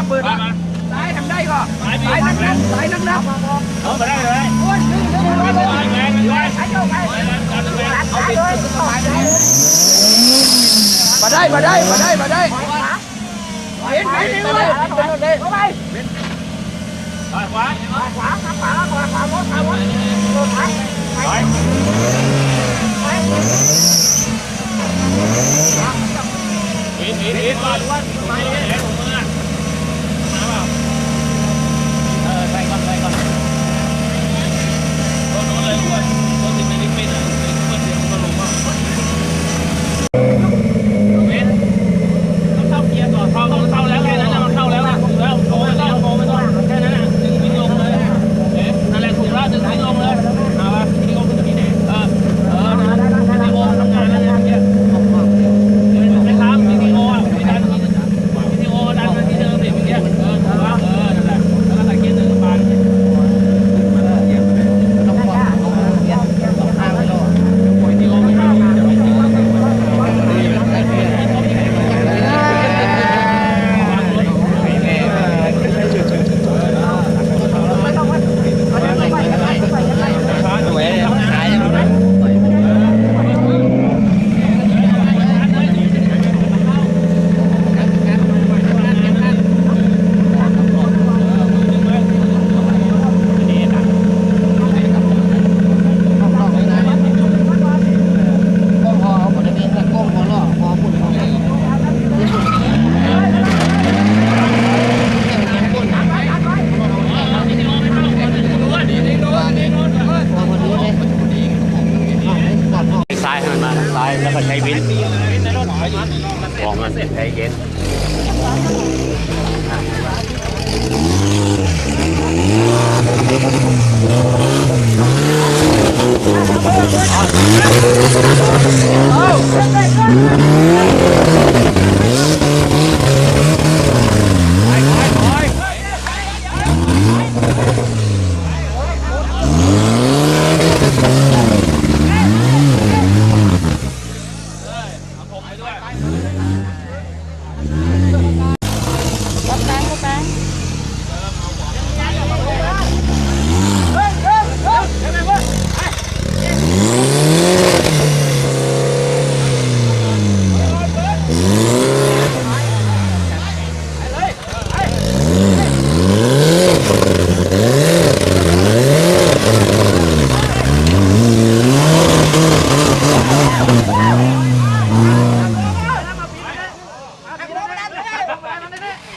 ับปืนสายทำได้ก่อนักนับเอาไปได้เลยโอ้ยดึงดึงดึงดึงไปแรงไปแรงไปโยกไปไปแรงกันแรงเอาไปเลยมาได้มาได้มาได้มาได้เห็นไหมนี่เลยเลยเข้าไปไปขวาขวาขวาขวาขวาขวารถขวารถรถทักไปไปอีทอีทอีทก่อนไปแรงของมึง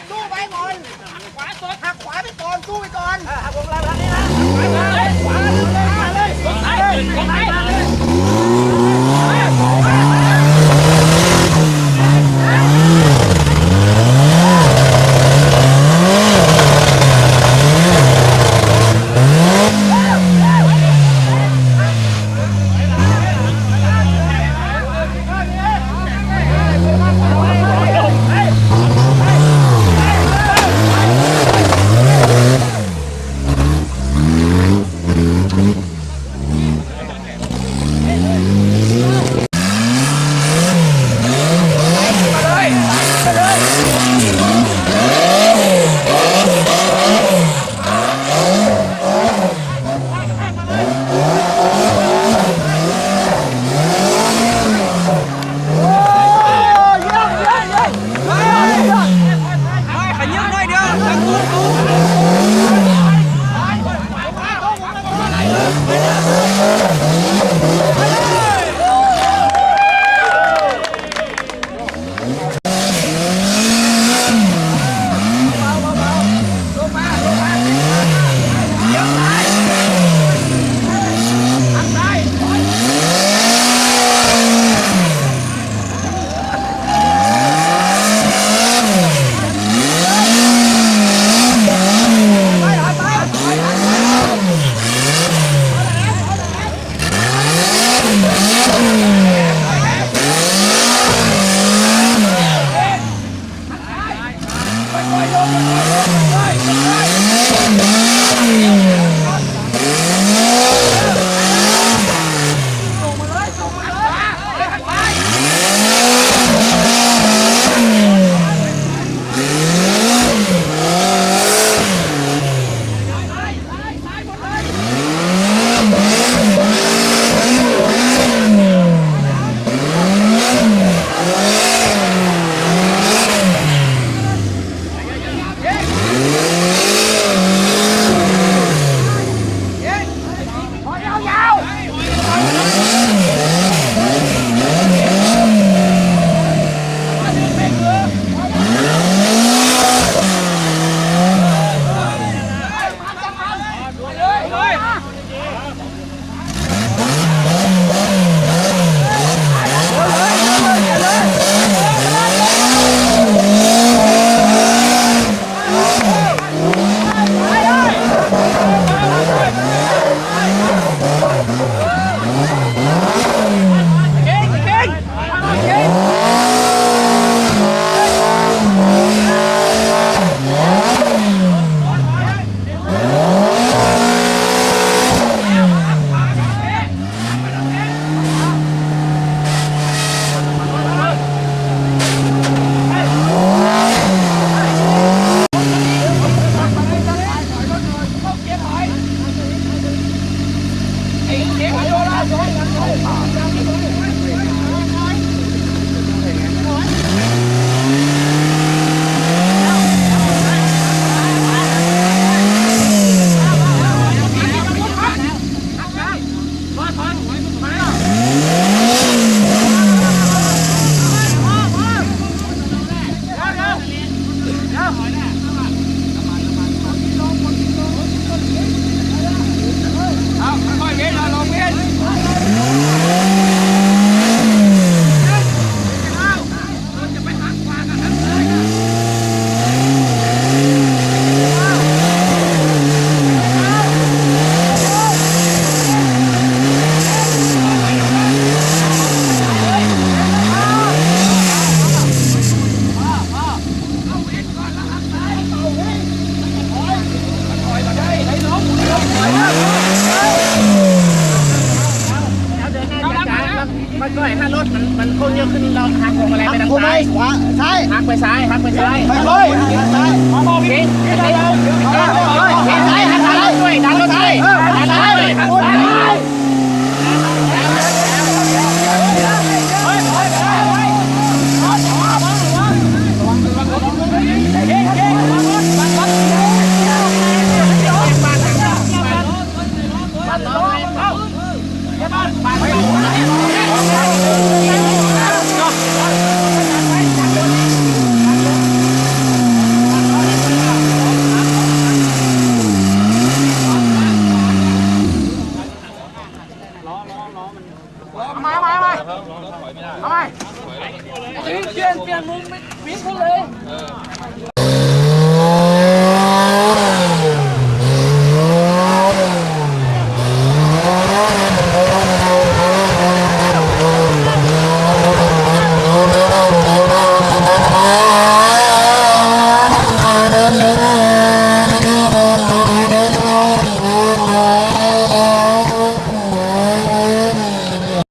สู้ไปก่อนขวาสดหักขวาไปก่อนสู้ไปก่อนหักวงแรงางนี้นะขวาเลยขวาเลยขวาเลยขวาเลย Vamos! ายาซ้ายหักไปซ้ายหักไปซ้ายไปเลยไซ้ายมาบอกพี่